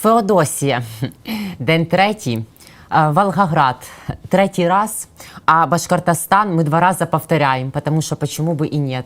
Феодосія, день третій. Волгоград третій раз, а Башкортостан ми два рази повторяємо, тому що почему би і ні.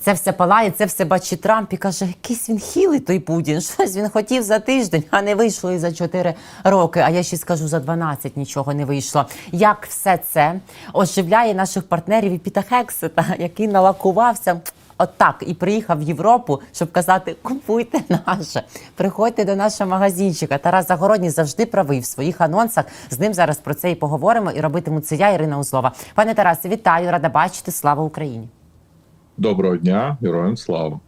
Це все палає, це все бачить Трамп і каже, якийсь він хілий той Путін. Щось він хотів за тиждень, а не вийшло і за 4 роки. А я ще скажу, за 12 нічого не вийшло. Як все це оживляє наших партнерів і Піта Хексета, який налакувався. Отак і приїхав в Європу, щоб казати: купуйте наше, приходьте до нашого магазинчика. Тарас Загородній завжди правий в своїх анонсах. З ним зараз про це і поговоримо. І робитиму це я, Ірина Узлова. Пане Тарасе, вітаю, рада бачити. Слава Україні! Доброго дня, героям слава.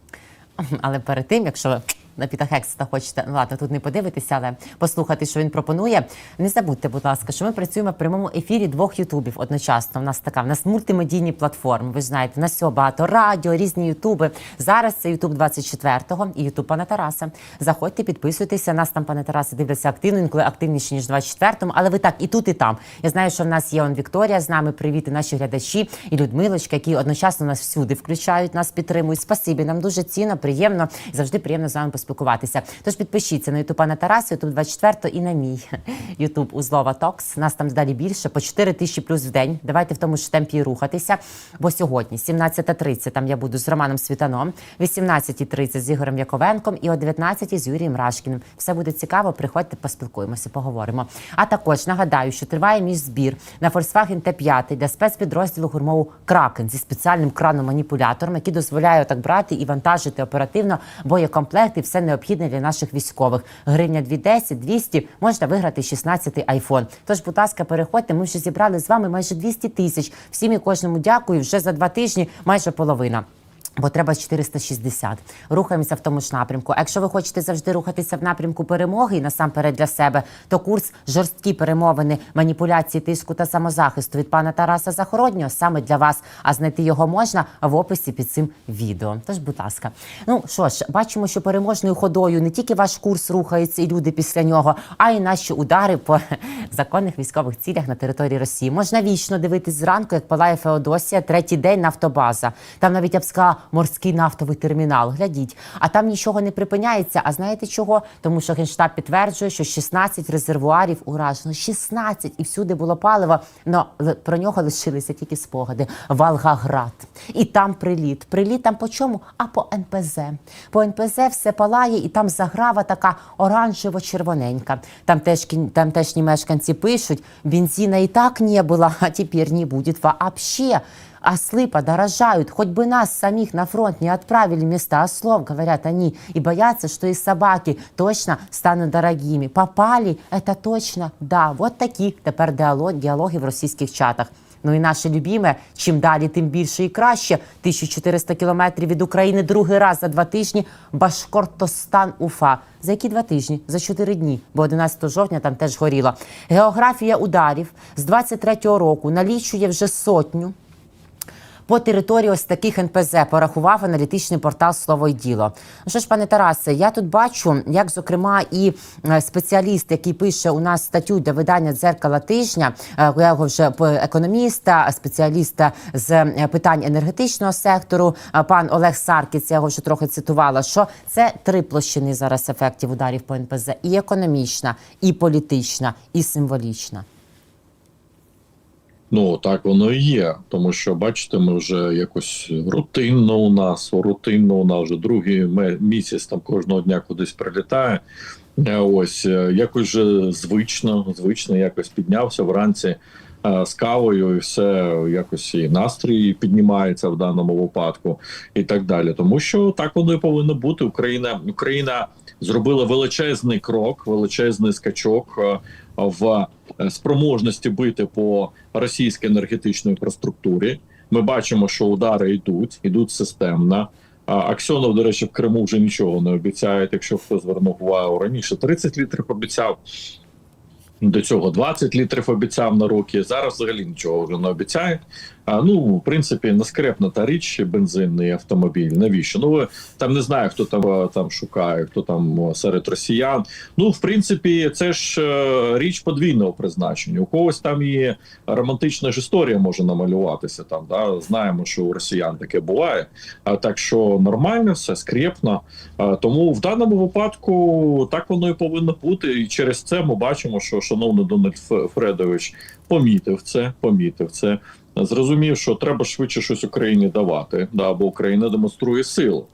Але перед тим, якщо на Піта Хексета хочете, ну ладно, тут не подивитися, але послухати, що він пропонує. Не забудьте, будь ласка, що ми працюємо в прямому ефірі двох ютубів одночасно. У нас така в нас мультимедійні платформи. Ви знаєте, у нас всього багато радіо, різні ютуби. Зараз це Ютуб 24-го і Ютуб пана Тараса. Заходьте, підписуйтеся. Нас там, пане Тарасе, дивляться активно, інколи активніше ніж 24-му, але ви так і тут, і там. Я знаю, що в нас є он Вікторія з нами. Привіт, наші глядачі і Людмилочка, які одночасно нас всюди включають, нас підтримують. Спасибі, нам дуже цінно, приємно і завжди приємно з вами поспілкуватися. Тож підпишіться на Ютуб пана Тараса, Ютуб 24 і на мій Ютуб Узлова Токс. Нас там далі більше по 4 тисячі плюс в день. Давайте в тому ж темпі рухатися. Бо сьогодні, 17.30, там я буду з Романом Світаном, 18.30 з Ігорем Яковенком і о 19 з Юрієм Рашкіним. Все буде цікаво. Приходьте, поспілкуємося, поговоримо. А також нагадаю, що триває мій збір на Volkswagen T5 для спецпідрозділу гурмову Кракен зі спеціальним краном-маніпулятором, який дозволяє так брати і вантажити оперативно боєкомплект і все необхідне для наших військових. Гривня 210, 200, можна виграти 16-й айфон. Тож, будь ласка, переходьте. Ми вже зібрали з вами майже 200 тисяч. Всім і кожному дякую. Вже за два тижні майже половина. Бо треба 460. Рухаємося в тому ж напрямку. Якщо ви хочете завжди рухатися в напрямку перемоги і насамперед для себе, то курс жорсткі перемовини, маніпуляції, тиску та самозахисту від пана Тараса Захороднього саме для вас. А знайти його можна в описі під цим відео. Тож, будь ласка, ну що ж, бачимо, що переможною ходою не тільки ваш курс рухається і люди після нього, а й наші удари по законних військових цілях на території Росії. Можна вічно дивитись зранку, як палає Феодосія, третій день нафтобаза. Там навіть я б сказала, морський нафтовий термінал. Глядіть, а там нічого не припиняється. А знаєте чого? Тому що генштаб підтверджує, що 16 резервуарів уражено. 16! і всюди було паливо. Но про нього лишилися тільки спогади. Волгоград. І там приліт. Приліт там по чому? А по НПЗ. По НПЗ все палає, і там заграва така оранжево-червоненька. Там теж кін- тамтешні мешканці пишуть: бензина і так не було, а тепер не буде вообще. Ослы подорожают, хоть бы нас самих на фронт не отправили вместо ослов, говорят они, и боятся, что и собаки точно станут дорогими. Попали, это точно, да, вот такі тепер діалог, діалоги в російських чатах. Ну і наше любіме, чим далі, тим більше і краще. 1400 кілометрів від України другий раз за два тижні Башкортостан Уфа. За які два тижні? За чотири дні, бо 11 жовтня там теж горіло. Географія ударів з 23-го року налічує вже сотню. По території ось таких НПЗ порахував аналітичний портал Слово й діло. Ну що ж, пане Тарасе, я тут бачу, як зокрема і е, спеціаліст, який пише у нас статтю для видання дзеркала тижня, е, його вже економіста, спеціаліста з е, питань енергетичного сектору, пан Олег Саркіц, я його вже трохи цитувала. Що це три площини зараз ефектів ударів по НПЗ: і економічна, і політична, і символічна. Ну так воно і є. Тому що бачите, ми вже якось рутинно у нас, рутинно у нас вже другий місяць там кожного дня кудись прилітає. Е, Ось е, якось вже звично, звично якось піднявся вранці з кавою, і все якось і настрій піднімається в даному випадку, і так далі. Тому що так воно і повинно бути. Україна Україна зробила величезний крок, величезний скачок е, в е, спроможності бити по російській енергетичній інфраструктурі. Ми бачимо, що удари йдуть, йдуть системно. Аксьонов, до речі, в Криму вже нічого не обіцяє. Якщо хто звернув увагу раніше, 30 літрів обіцяв. До цього 20 літрів обіцяв на руки. Зараз взагалі нічого вже не обіцяє. А, ну, в принципі, наскрепна та річ бензинний автомобіль. Навіщо? Ну, там не знаю, хто там, е, там шукає, хто там е, серед росіян. Ну, в принципі, це ж е, річ подвійного призначення. У когось там і романтична ж історія може намалюватися. Там да знаємо, що у росіян таке буває. А так що нормально, все скрепно. А, тому в даному випадку так воно і повинно бути. І через це ми бачимо, що шановний Дональд Фредович помітив це, помітив це. Зрозумів, що треба швидше щось Україні давати, да, бо Україна демонструє силу.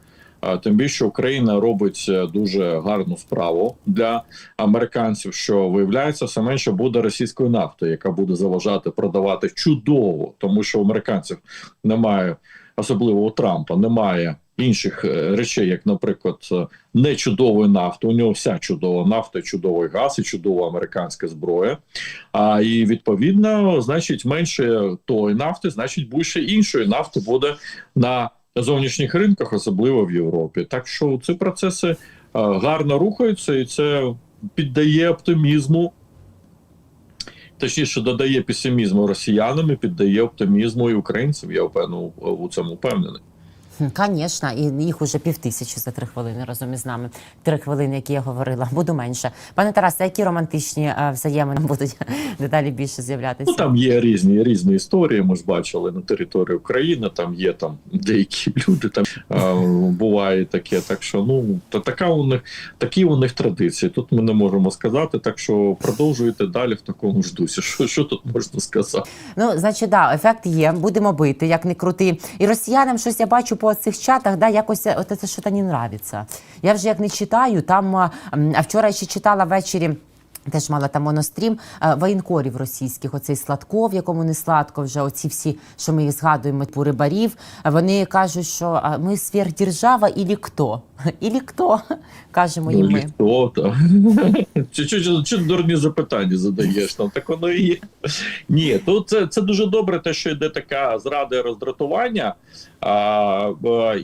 Тим більше Україна робить е, дуже гарну справу для американців, що виявляється, все менше буде російської нафти, яка буде заважати продавати чудово, тому що у американців немає, особливо у Трампа, немає інших е, речей, як, наприклад, е, не чудової нафти. У нього вся чудова нафта, чудовий газ і чудова американська зброя. А і відповідно, значить, менше тої нафти, значить, більше іншої нафти буде на зовнішніх ринках, особливо в Європі. Так що ці процеси е, гарно рухаються, і це піддає оптимізму. Точніше, додає песимізму росіянам і піддає оптимізму і українцям. Я впевнений у цьому впевнений. Звісно, і їх уже півтисячі за три хвилини разом із нами. Три хвилини, які я говорила, буду менше. Пане Тарасе, які романтичні е, взаємини будуть дедалі більше з'являтися? Ну там є різні різні історії. Ми ж бачили на території України. Там є там деякі люди. Там е, буває таке. Так що ну та така у них такі у них традиції. Тут ми не можемо сказати. Так що продовжуйте далі в такому ж дусі. Що, що тут можна сказати? Ну, значить, да, ефект є. Будемо бити, як не крути. І росіянам щось я бачу по цих чатах, да, якось е, от це що то не нравиться. Я вже як не читаю, там а, вчора ще читала ввечері. Теж мала там монострім е, воєнкорів російських, оцей Сладков, якому не сладко вже оці всі, що ми їх згадуємо, типу рибарів. Вони кажуть, що ми сверхдержава ілі хто? Ілі хто? Кажемо їм Ну, ми. ніхто. Чи, дурні запитання задаєш там? Так воно і є. Ні, тут це, це дуже добре, те, що йде така зрада і роздратування. А,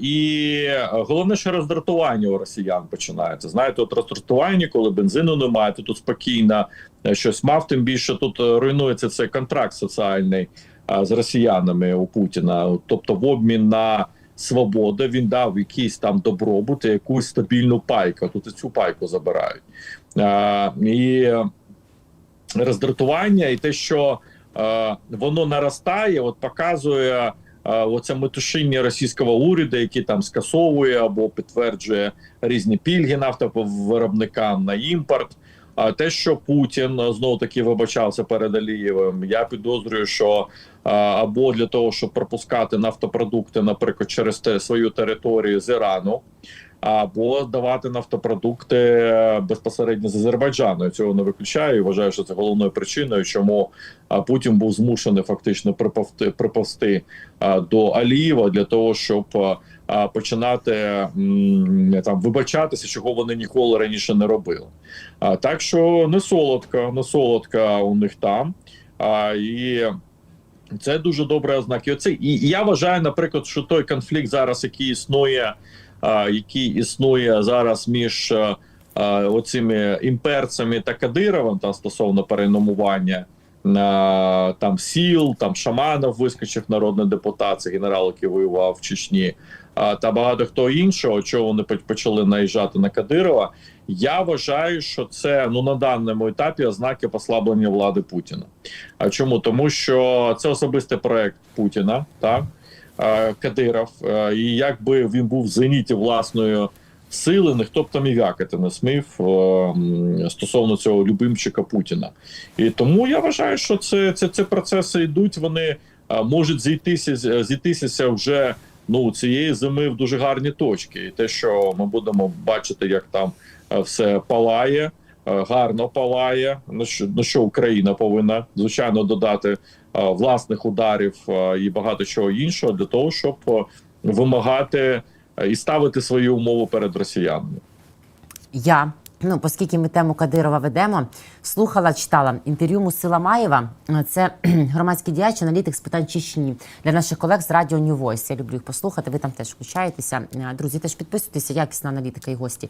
і головне, що роздратування у росіян починається. Знаєте, от роздратування, коли бензину немає, ти тут спокійно е, щось мав, тим більше тут е, руйнується цей контракт соціальний а, з росіянами у Путіна. Тобто, в обмін на свободу він дав якийсь там добробут якусь стабільну пайку. Тут і цю пайку забирають. А, і роздратування, і те, що е, воно наростає, от показує е, оце метушиння російського уряду, який там скасовує або підтверджує різні пільги нафтовиробникам на імпорт. А те, що Путін знову таки вибачався перед Алієвим, я підозрюю, що або для того, щоб пропускати нафтопродукти, наприклад, через свою територію з Ірану, або давати нафтопродукти е, безпосередньо з Азербайджану. Я цього не виключаю. і Вважаю, що це головною причиною, чому Путін був змушений фактично приповти приповсти до Алієва для того, щоб починати там вибачатися, чого вони ніколи раніше не робили. Так що не солодка, не солодка у них там. І це дуже добре ознаки. Оце і, я вважаю, наприклад, що той конфлікт зараз, який існує, який існує зараз між оцими імперцями та Кадировим, там стосовно перейменування там сіл, там шаманов вискочив народний депутат, це генерал, який воював в Чечні, та багато хто іншого, чого вони почали наїжджати на Кадирова. Я вважаю, що це ну на даному етапі ознаки послаблення влади Путіна. А чому? Тому що це особистий проект Путіна, так Кадиров, е, і якби він був в зеніті власної сили, ніхто б там і вякати не смів е, стосовно цього любимчика Путіна. І тому я вважаю, що це, це, це процеси йдуть. Вони е, можуть зійтися зійтися вже ну цієї зими в дуже гарні точки. І те, що ми будемо бачити, як там е, все палає. Е, Гарно палає, на що, на що Україна повинна звичайно додати е, власних ударів е, і багато чого іншого для того, щоб вимагати і ставити свої умови перед росіянами. Я Ну, оскільки ми тему Кадирова ведемо, слухала, читала інтерв'ю Мусила Маєва. Це громадський діяч, аналітик з питань Чечні для наших колег з радіо New Voice. Я люблю їх послухати. Ви там теж включаєтеся. Е, Друзі, теж підписуйтеся, якісна аналітика і гості.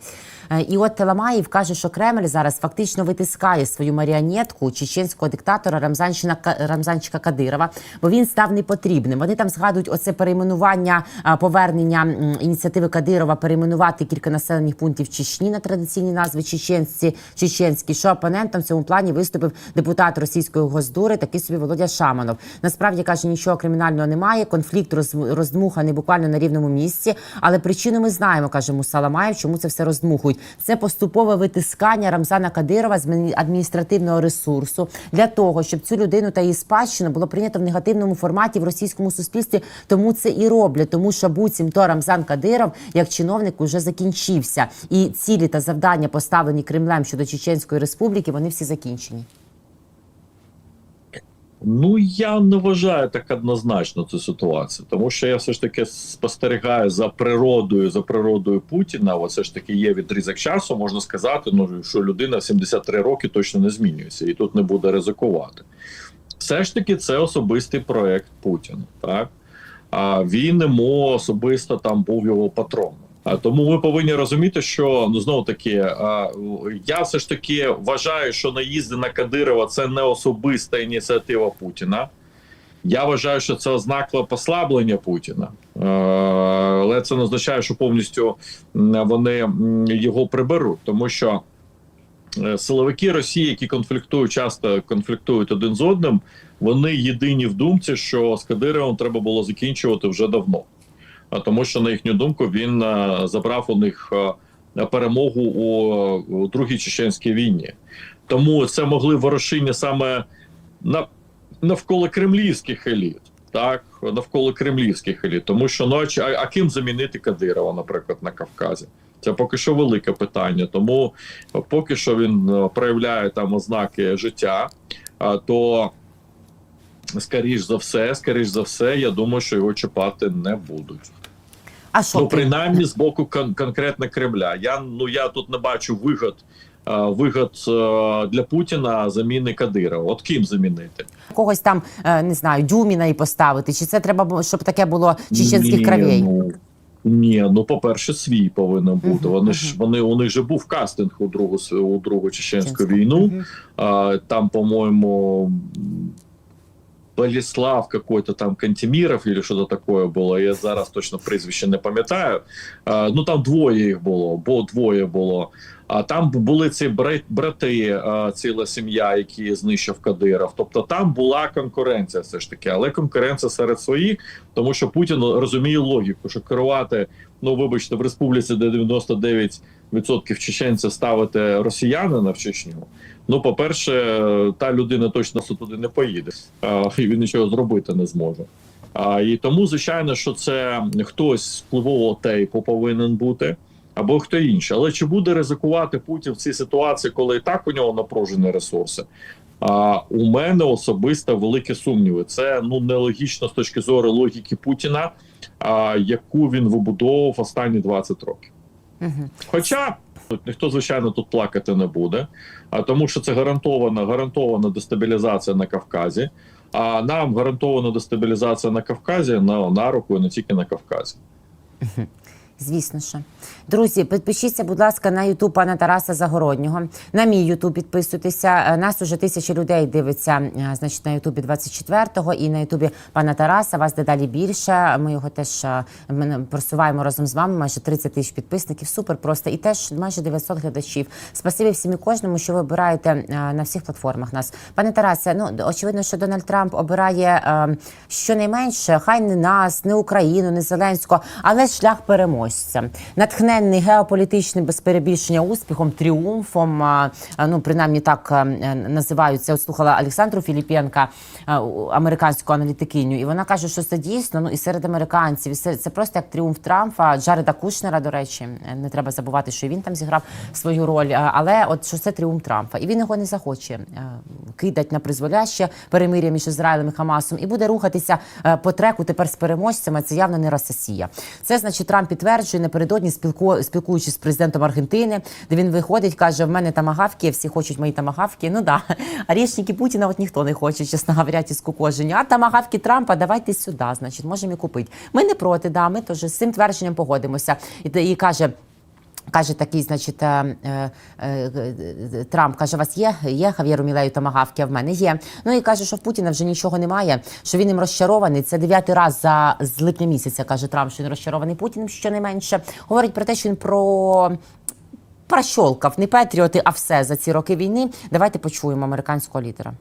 Е, І от Теламаєв каже, що Кремль зараз фактично витискає свою маріонетку чеченського диктатора Рамзанщина Рамзанчика Кадирова, бо він став непотрібним. Вони там згадують оце перейменування повернення ініціативи Кадирова перейменувати кілька населених пунктів Чечні на традиційні назви чеченці, чеченські. Що опонентом в цьому плані виступив депутат російської госдури, такий собі Володя Шаманов. Насправді каже, нічого кримінального немає. Конфлікт роз, роздмуханий буквально на рівному місці. Але причину ми знаємо, каже Мусаламаєв, чому це все роздмухують. Це поступове витискання Рамзана Кадирова з адміністративного ресурсу для того, щоб цю людину та її спадщину було прийнято в негативному форматі в російському суспільстві. Тому це і роблять, тому що буцімто Рамзан Кадиров як чиновник уже закінчився, і цілі та завдання, поставлені Кремлем щодо Чеченської республіки, вони всі закінчені. Ну я не вважаю так однозначно цю ситуацію, тому що я все ж таки спостерігаю за природою, за природою Путіна. Оце ж таки є відрізок часу. Можна сказати, ну що людина в 73 роки точно не змінюється, і тут не буде ризикувати. Все ж таки, це особистий проект Путіна. Так а він йому особисто там був його патроном. А тому ми повинні розуміти, що ну знову таки, я все ж таки вважаю, що наїзди на Кадирова це не особиста ініціатива Путіна. Я вважаю, що це ознака послаблення Путіна, Е, але це не означає, що повністю вони його приберуть, тому що е, силовики Росії, які конфліктують, часто конфліктують один з одним, вони єдині в думці, що з Кадировим треба було закінчувати вже давно. Тому, що на їхню думку він е, забрав у них е, перемогу у, другій чеченській війні. Тому це могли ворушіння саме на навколо кремлівських еліт, так навколо кремлівських еліт, тому що ну, а, а, ким замінити Кадирова, наприклад, на Кавказі? Це поки що велике питання. Тому е, поки що він проявляє там ознаки життя, а, то скоріш за все, скоріш за все, я думаю, що його чіпати не будуть. А що Ну, принаймні з боку кон- конкретно Кремля. Я ну я тут не бачу вигод. е, Вигод е, для Путіна заміни Кадирова. От ким замінити? когось там е, не знаю, Дюміна і поставити? Чи це треба, щоб таке було чеченських кровей? Ну, ні, ну по-перше, свій повинен бути. Вони ж вони у них же був кастинг у другу у другу чеченську війну. А, там, по-моему, Боліслав какой-то там Кантеміров или що-то такое було. Я зараз точно прізвище не пам'ятаю. Ну там двоє їх було, бо двоє було. А там були ці бра- брати, ціла сім'я, які знищив Кадиров. Тобто там була конкуренція, все ж таки, але конкуренція серед своїх, тому що Путін розуміє логіку, що керувати, ну вибачте, в республіці, де 99% чеченців ставити росіянина в Чечню. Ну, по-перше, та людина точно туди не поїде, і він нічого зробити не зможе. А, і тому, звичайно, що це хтось з впливового тейпу повинен бути, або хто інший. Але чи буде ризикувати Путін в цій ситуації, коли і так у нього напружені ресурси? А у мене особисто великі сумніви. Це ну нелогічно з точки зору логіки Путіна, а, яку він вибудовував останні 20 років. Мгм. Хоча ніхто, звичайно, тут плакати не буде, а тому, що це гарантована, гарантована дестабілізація на Кавказі. А нам гарантована дестабілізація на Кавказі на, на руку і не тільки на Кавказі. Звісно, що друзі, підпишіться, будь ласка, на Ютуб пана Тараса Загороднього. На мій Ютуб підписуйтеся. Е, Нас уже тисячі людей дивиться. е, Значить, на Ютубі 24-го і на Ютубі пана Тараса. Вас дедалі більше. Ми його теж е, ми просуваємо разом з вами. Майже 30 тисяч підписників. Супер просто і теж майже 900 глядачів. Спасибі всім і кожному, що ви обираєте на всіх платформах нас. Пане Тарасе, ну очевидно, що Дональд Трамп обирає щонайменше, хай не нас, не Україну, не Зеленського, але шлях переможця. Натхненний геополітичним без перебільшення успіхом, тріумфом. ну принаймні так е, називаються. От слухала Олександру Філіпенка, е, американську аналітикиню, і вона каже, що це дійсно ну і серед американців, і це, це просто як тріумф Трампа, Джареда Кушнера. До речі, Е, не треба забувати, що він там зіграв свою роль. Але от що це тріумф Трампа, і він його не захоче кидать на призволяще перемир'я між Ізраїлем і Хамасом, і буде рухатися по треку тепер з переможцями. Це явно не Росія. Це значить Трамп підтверджує. Стверджує напередодні, спілку, спілкуючись з президентом Аргентини, де він виходить, каже: в мене тамагавки, всі хочуть мої тамагавки. Ну да, а річники Путіна от ніхто не хоче, чесно говоря, ті скукожені. А тамагавки Трампа давайте сюди, значить, можемо і купити. Ми не проти, да, ми теж з цим твердженням погодимося. І, і каже. Каже такий, значить, е, е, е, Трамп каже: у вас є, є Хав'єру Мілею тамагавки, а в мене є. Ну і каже, що в Путіна вже нічого немає, що він їм розчарований. Це дев'ятий раз за з липня місяця, каже Трамп, що він розчарований Путіним щонайменше. Говорить про те, що він про. Прощолкав не патріоти, а все за ці роки війни. Давайте почуємо американського лідера.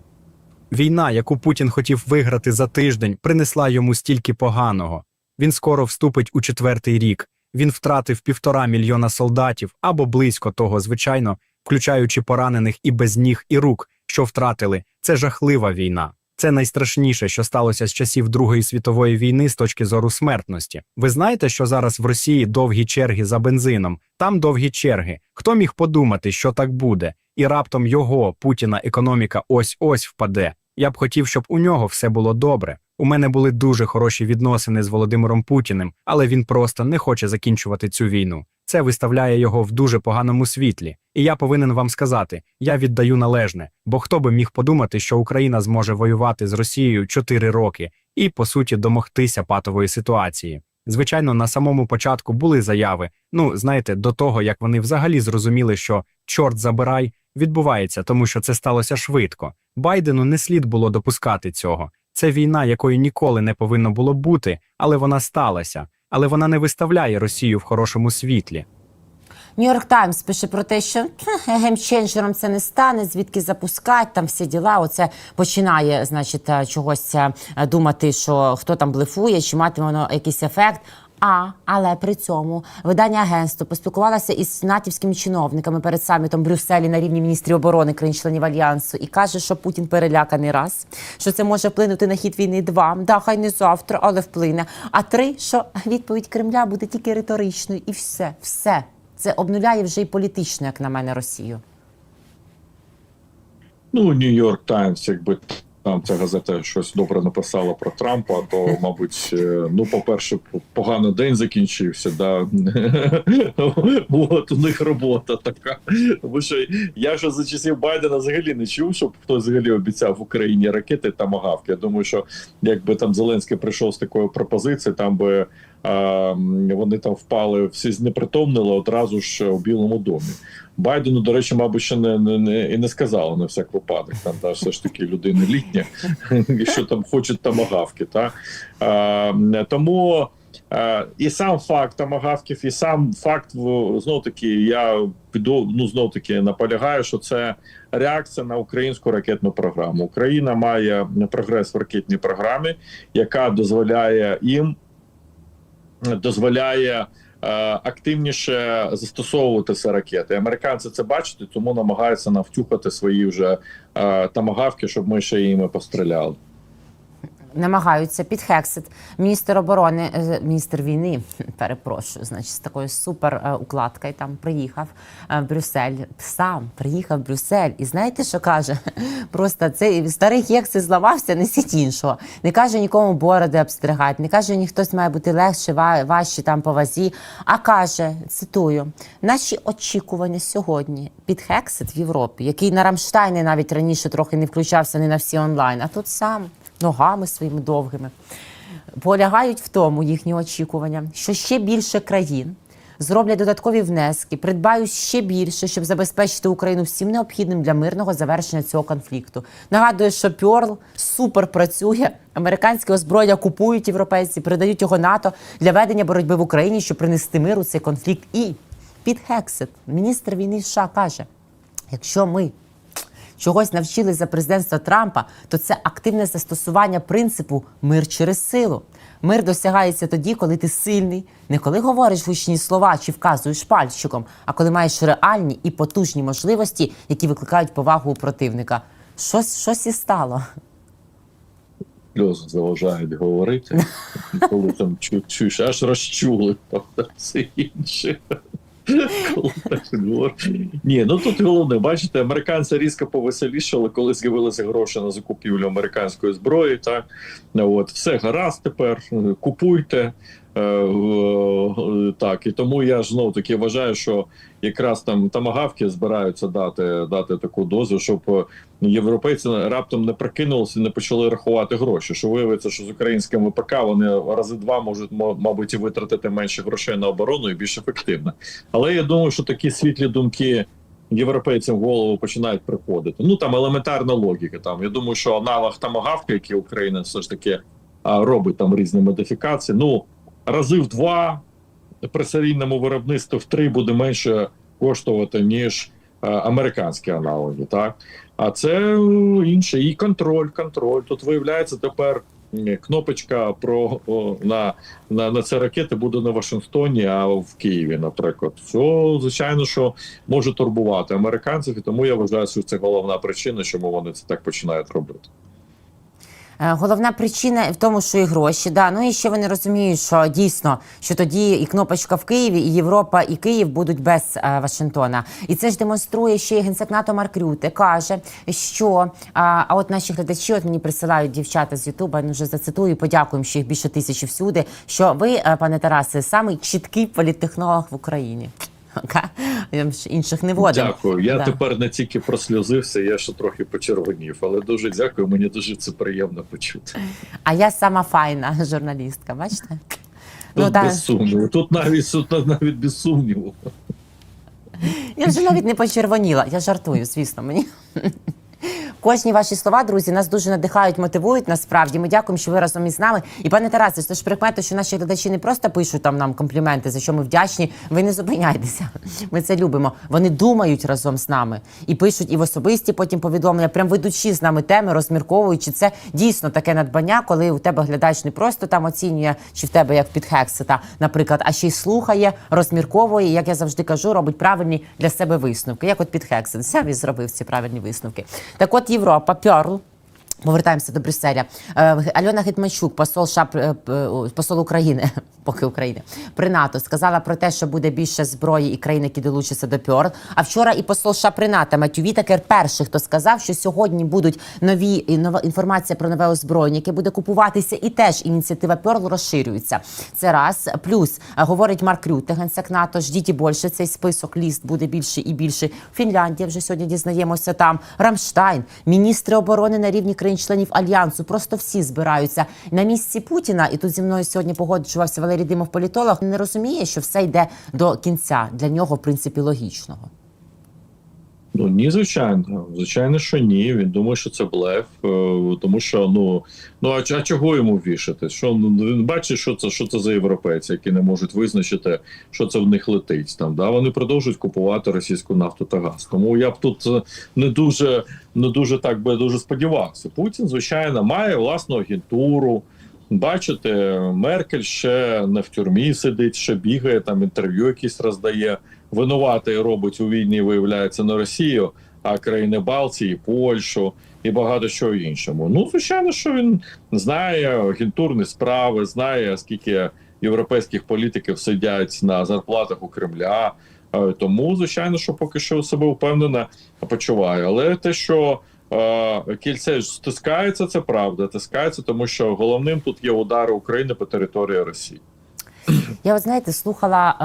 Війна, яку Путін хотів виграти за тиждень, принесла йому стільки поганого. Він скоро вступить у четвертий рік. Він втратив півтора мільйона солдатів або близько того, звичайно, включаючи поранених і без ніг і рук, що втратили. Це жахлива війна. Це найстрашніше, що сталося з часів Другої світової війни з точки зору смертності. Ви знаєте, що зараз в Росії довгі черги за бензином, там довгі черги. Хто міг подумати, що так буде? І раптом його Путіна економіка ось ось впаде. Я б хотів, щоб у нього все було добре. У мене були дуже хороші відносини з Володимиром Путіним, але він просто не хоче закінчувати цю війну. Це виставляє його в дуже поганому світлі. І я повинен вам сказати: я віддаю належне, бо хто би міг подумати, що Україна зможе воювати з Росією 4 роки і, по суті, домогтися патової ситуації. Звичайно, на самому початку були заяви. Ну, знаєте, до того як вони взагалі зрозуміли, що чорт забирай відбувається, тому що це сталося швидко. Байдену не слід було допускати цього. Це війна, якої ніколи не повинно було бути, але вона сталася. Але вона не виставляє Росію в хорошому світлі. Нью-Йорк Таймс пише про те, що «Хе, геймченджером це не стане, звідки запускати там всі діла. Оце починає, значить, е, чогось е, думати, що хто там блефує, чи матиме воно якийсь ефект. А, але при цьому видання агентство поспілкувалося із натівськими чиновниками перед самітом Брюсселі на рівні міністрів оборони країн-членів альянсу і каже, що Путін переляканий раз, що це може вплинути на хід війни два. Да, хай не завтра, але вплине. А три, що відповідь Кремля буде тільки риторичною, і все, все. Це обнуляє вже й політично, як на мене, Росію. Ну, Нью-Йорк Таймс, якби там ця газета щось добре написала про Трампа, то, мабуть, е, ну, по-перше, поганий день закінчився. Да. От у них робота така. Тому що я ж за часів Байдена взагалі не чув, щоб хтось взагалі обіцяв в Україні ракети та магавки. Я думаю, що якби там Зеленський прийшов з такою пропозицією, там би. Вони там впали, всі знепритомнили одразу ж у Білому домі. Байдену, до речі, мабуть, ще не, не, не і не сказали на всяк випадок. Там та все ж таки людина літня, що там хочуть тамагавки. Та? А, тому а, і сам факт тамагавків, і сам факт знов таки, я піду ну знов таки наполягаю, що це реакція на українську ракетну програму. Україна має прогрес в ракетній програмі, яка дозволяє їм дозволяє е, активніше застосовувати ці ракети. Американці це бачать, тому намагаються навтюхати свої вже е, тамагавки, щоб ми ще їми постріляли. Намагаються підхексит міністр оборони, е, міністр війни, перепрошую, значить, з такою супер е, укладкою там приїхав е, в Брюссель. Сам приїхав в Брюссель. І знаєте, що каже? Просто цей старий хекси зламався, несіть іншого. Не каже нікому бороди обстригати, не каже, ні хтось має бути легше, ва- важче там по вазі. А каже, цитую: наші очікування сьогодні під хексит в Європі, який на Рамштайні навіть раніше трохи не включався не на всі онлайн, а тут сам ногами своїми довгими. Полягають в тому їхні очікування, що ще більше країн зроблять додаткові внески, придбають ще більше, щоб забезпечити Україну всім необхідним для мирного завершення цього конфлікту. Нагадую, що Пьорл супер працює. Американське озброєння купують європейці, передають його НАТО для ведення боротьби в Україні, щоб принести мир у цей конфлікт. І під Хексет, міністр війни США каже: якщо ми чогось навчили за президентства Трампа, то це активне застосування принципу мир через силу. Мир досягається тоді, коли ти сильний, не коли говориш гучні слова чи вказуєш пальчиком, а коли маєш реальні і потужні можливості, які викликають повагу у противника. Щось, щось і стало. Сльози заважають говорити, коли там чуєш, аж розчули та все інше. Ні, ну тут головне, бачите, американці різко повеселішали, коли з'явилися гроші на закупівлю американської зброї. Так от все гаразд тепер, купуйте. Е, е, так, і тому я ж знов таки вважаю, що якраз там тамагавки збираються дати, дати таку дозу, щоб е, європейці раптом не прикинулися і не почали рахувати гроші. Що виявиться, що з українським ВПК вони рази два можуть мабуть і витратити менше грошей на оборону і більш ефективно. Але я думаю, що такі світлі думки європейцям в голову починають приходити. Ну там елементарна логіка. Там я думаю, що аналог тамагавка, який Україна все ж таки робить там різні модифікації. Ну рази в два при серійному виробництві в три буде менше коштувати ніж е, американські аналоги. Так а це е, інше. І контроль, контроль. Тут виявляється тепер. Кнопочка про на, на, на ці ракети буде не в Вашингтоні, а в Києві, наприклад. Що звичайно, що може турбувати американців, і тому я вважаю, що це головна причина, чому вони це так починають робити. Е, Головна причина в тому, що і гроші, да. Ну і ще вони розуміють, що дійсно, що тоді і кнопочка в Києві, і Європа, і Київ будуть без е, Вашингтона. І це ж демонструє ще й генсек НАТО Марк Рюте. каже, що а, а от наші глядачі, от мені присилають дівчата з Ютуба, ну вже зацитую, подякуємо, що їх більше тисячі всюди. Що ви, е, пане Тарасе, самий чіткий політтехнолог в Україні. Інших не водимо. Дякую. Я Да. тепер не тільки просльозився, я ще трохи почервонів, але дуже дякую. Мені дуже це приємно почути. А я сама файна журналістка, бачите? Тут Ну, та- без сумніву. Тут навіть тут навіть без сумніву. Я вже навіть не почервоніла. Я жартую, звісно, мені. Кожні ваші слова, друзі, нас дуже надихають, мотивують. Насправді ми дякуємо, що ви разом із нами. І пане Тарасе, це ж прикмети, що наші глядачі не просто пишуть там нам компліменти, за що ми вдячні. Ви не зупиняйтеся. Ми це любимо. Вони думають разом з нами і пишуть і в особисті потім повідомлення, прям ведучи з нами теми, розмірковуючи. Це дійсно таке надбання, коли у тебе глядач не просто там оцінює, чи в тебе як під Хексета, наприклад, а ще й слухає, розмірковує. Як я завжди кажу, робить правильні для себе висновки. Як от під Хексет. Сам зробив ці правильні висновки. Так от Європа, Пьорл, Повертаємося до Брюсселя. Е, Альона Гетманчук, посол ШАП, е, о, посол України, поки України, при НАТО, сказала про те, що буде більше зброї і країн, які долучаться до ПьОРЛ. А вчора і посол США при НАТО Матю Вітакер перший, хто сказав, що сьогодні будуть нові нова інформація про нове озброєння, яке буде купуватися, і теж ініціатива ПьОРЛ розширюється. Це раз. Плюс е, говорить Марк Рюте, генсек НАТО. Ждіть і більше цей список ліст буде більше і більше. Фінляндія вже сьогодні дізнаємося там. Рамштайн, міністри оборони на рівні країн-членів альянсу. Просто всі збираються на місці Путіна. І тут зі мною сьогодні погоджувався Валерій Димов, політолог. Не розуміє, що все йде до кінця. Для нього, в принципі, логічного. Ну ні, звичайно, звичайно, що ні. Він думає, що це блеф, е, тому що ну ну а, а чого йому вішати? Що ну він бачить, що це що це за європейці, які не можуть визначити, що це в них летить там. Да вони продовжують купувати російську нафту та газ. Тому я б тут е, не дуже не дуже так би дуже сподівався. Путін, звичайно, має власну агентуру. Бачите, Меркель ще не в тюрмі сидить, ще бігає там інтерв'ю якісь роздає. Винуватий робить у війні, виявляється, не Росію, а країни Балтії, Польщу і багато чого іншому. Ну, звичайно, що він знає агентурні справи, знає скільки європейських політиків сидять на зарплатах у Кремля. Е, Тому, звичайно, що поки що себе впевнено почуває. Але те, що е, кільце стискається, це правда. Стискається, тому що головним тут є удари України по території Росії. Я от знаєте, слухала е,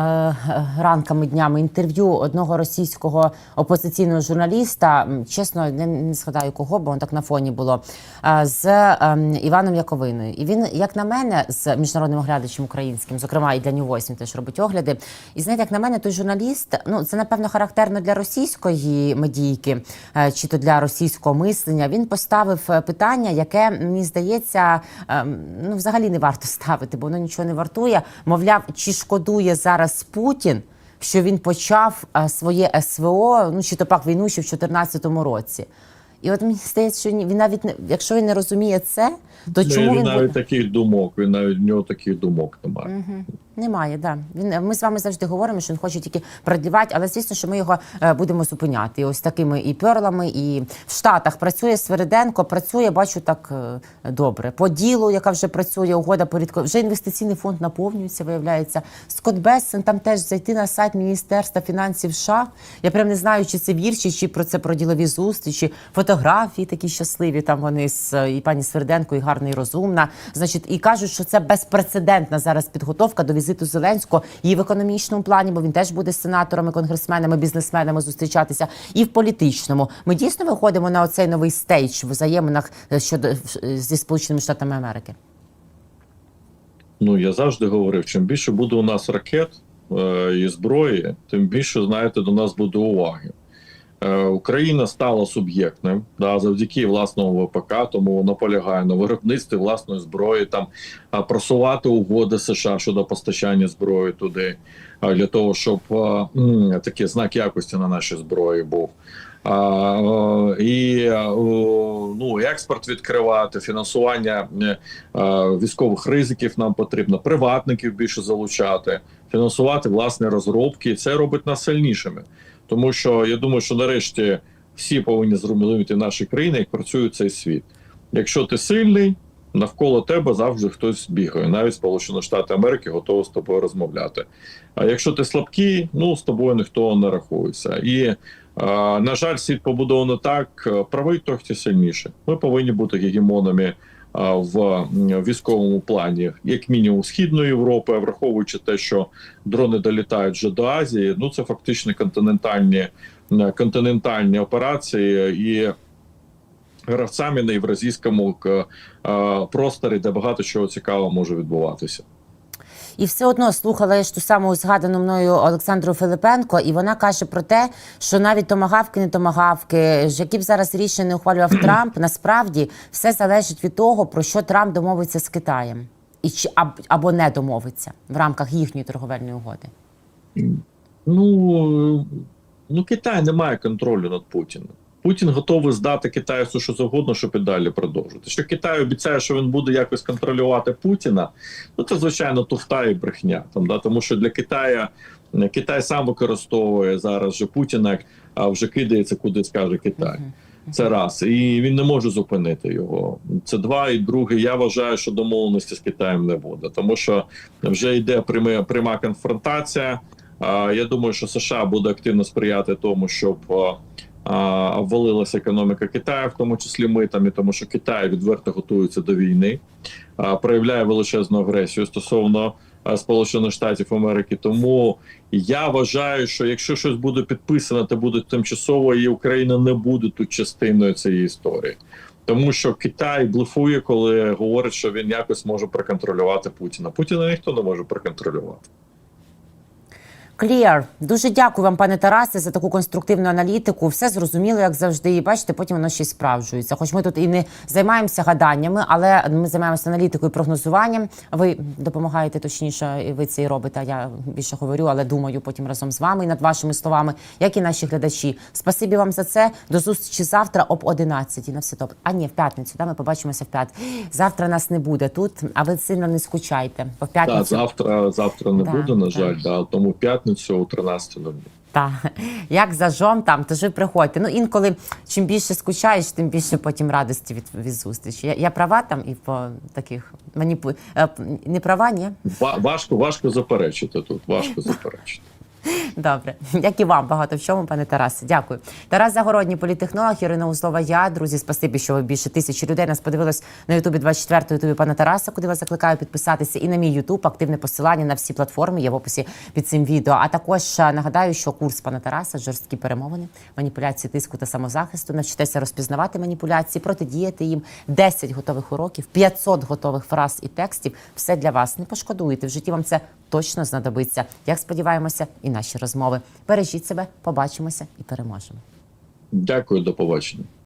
е, ранками днями інтерв'ю одного російського опозиційного журналіста. Чесно, не, не згадаю кого, бо он так на фоні було е, з е, Іваном Яковиною. І він, як на мене, з міжнародним оглядачем українським, зокрема і для Voice він теж робить огляди. І знаєте, як на мене, той журналіст, ну це напевно характерно для російської медійки е, чи то для російського мислення. Він поставив е, питання, яке мені здається, е, ну взагалі не варто ставити, бо воно нічого не вартує. Мовляв, чи шкодує зараз Путін, що він почав е, своє СВО, ну чи то пак війну ще в 2014 році. І от мені здається, що він навіть не якщо він не розуміє це, то чому він він навіть таких думок, він навіть в нього таких думок немає. Мгм. Немає, да. Він ми з вами завжди говоримо, що він хоче тільки продлівати, але звісно, що ми його е, будемо зупиняти. Ось такими і перлами, і в Штатах працює Свериденко, працює, бачу так е, добре. По ділу, яка вже працює, угода порядку. Вже інвестиційний фонд наповнюється, виявляється. Скотт Бессен, там теж зайти на сайт Міністерства фінансів США. Я прям не знаю, чи це вірші, чи про це про ділові зустрічі, фотографії такі щасливі. Там вони з е, і пані Сверденко, і гарна, і розумна. Значить, і кажуть, що це безпрецедентна зараз підготовка до візиту Зеленського і в економічному плані, бо він теж буде сенаторами, конгресменами, бізнесменами зустрічатися, і в політичному. Ми дійсно виходимо на оцей новий стейдж в взаєминах е, щодо е, зі Сполученими Штатами Америки. Ну я завжди говорив: чим більше буде у нас ракет е, і зброї, тим більше знаєте, до нас буде уваги. Е, Україна стала суб'єктним да, завдяки власному ВПК, тому вона полягає на виробництві власної зброї, там просувати угоди США щодо постачання зброї туди, для того, щоб такий знак якості на нашій зброї був. А, і ну, експорт відкривати, фінансування е, військових ризиків нам потрібно, приватників більше залучати, фінансувати власні розробки. Це робить нас сильнішими. Тому що я думаю, що нарешті всі повинні зрозуміти в нашій країні, як працює цей світ. Якщо ти сильний, навколо тебе завжди хтось бігає. Навіть Сполучені Штати Америки готові з тобою розмовляти. А якщо ти слабкий, ну з тобою ніхто не рахується. І на жаль, світ побудовано так: правий хто сильніше. Ми повинні бути гегемонами в військовому плані, як мінімум східної Європи, враховуючи те, що дрони долітають вже до Азії. Ну це фактично континентальні континентальні операції і гравцями на євразійському просторі, де багато чого цікавого може відбуватися. І все одно слухала я ж ту саму згадану мною Олександру Филипенко, і вона каже про те, що навіть томагавки, не томагавки, які б зараз рішення не ухвалював Трамп, насправді все залежить від того, про що Трамп домовиться з Китаєм, і чи або не домовиться в рамках їхньої торговельної угоди. Ну, ну Китай не має контролю над Путіним. Путін готовий здати Китаю все, що завгодно, щоб і далі продовжити. Що Китай обіцяє, що він буде якось контролювати Путіна, ну це звичайно туфта і брехня. Там да тому, що для Китаю е, Китай сам використовує зараз же Путіна, а вже кидається, куди скаже Китай. Це раз, і він не може зупинити його. Це два. І друге, я вважаю, що домовленості з Китаєм не буде, тому що вже йде пряма, пряма конфронтація. Я думаю, що США буде активно сприяти тому, щоб обвалилася економіка Китаю, в тому числі митами, тому що Китай відверто готується до війни, проявляє величезну агресію стосовно Сполучених Штатів Америки. Тому я вважаю, що якщо щось буде підписано, то буде тимчасово, і Україна не буде тут частиною цієї історії. Тому що Китай блефує, коли говорить, що він якось може проконтролювати Путіна. Путіна ніхто не може проконтролювати. Клір, дуже дякую вам, пане Тарасе, за таку конструктивну аналітику. Все зрозуміло, як завжди. І бачите, потім воно ще й справджується. Хоч ми тут і не займаємося гаданнями, але ми займаємося аналітикою і прогнозуванням. Ви допомагаєте точніше, і ви це і робите. Я більше говорю, але думаю потім разом з вами і над вашими словами, як і наші глядачі. Спасибі вам за це. До зустрічі завтра об 11 На все добре. А ні, в п'ятницю. Да, ми побачимося в п'ятницю. Завтра нас не буде тут, а ви сильно не скучайте. Бо в Так, п'ятницю завтра, завтра не Да, буде, на так. жаль, да, тому п'ятницю о 13.00. Так, як зажом там, то ж ви приходьте. Ну інколи чим більше скучаєш, тим більше потім радості від, від зустрічі. Я, я права там і по таких маніпу... е, не права, ні? Ва- Важко, важко заперечити тут. Важко заперечити. Добре, як і вам багато в чому, пане Тарасе. Дякую. Тарас Загородній, політехнолог, Ірина Узлова. Я друзі, спасибі, що ви більше тисячі людей нас подивилось на Ютубі 24 Ютубі пана Тараса, куди вас закликаю підписатися. І на мій Ютуб активне посилання на всі платформи є в описі під цим відео. А також е, нагадаю, що курс пана Тараса жорсткі перемовини, маніпуляції тиску та самозахисту. Навчитеся розпізнавати маніпуляції, протидіяти їм 10 готових уроків, 500 готових фраз і текстів. Все для вас. Не пошкодуєте. В житті вам це точно знадобиться. Як сподіваємося, наші розмови. Бережіть себе, побачимося і переможемо. Дякую, до побачення.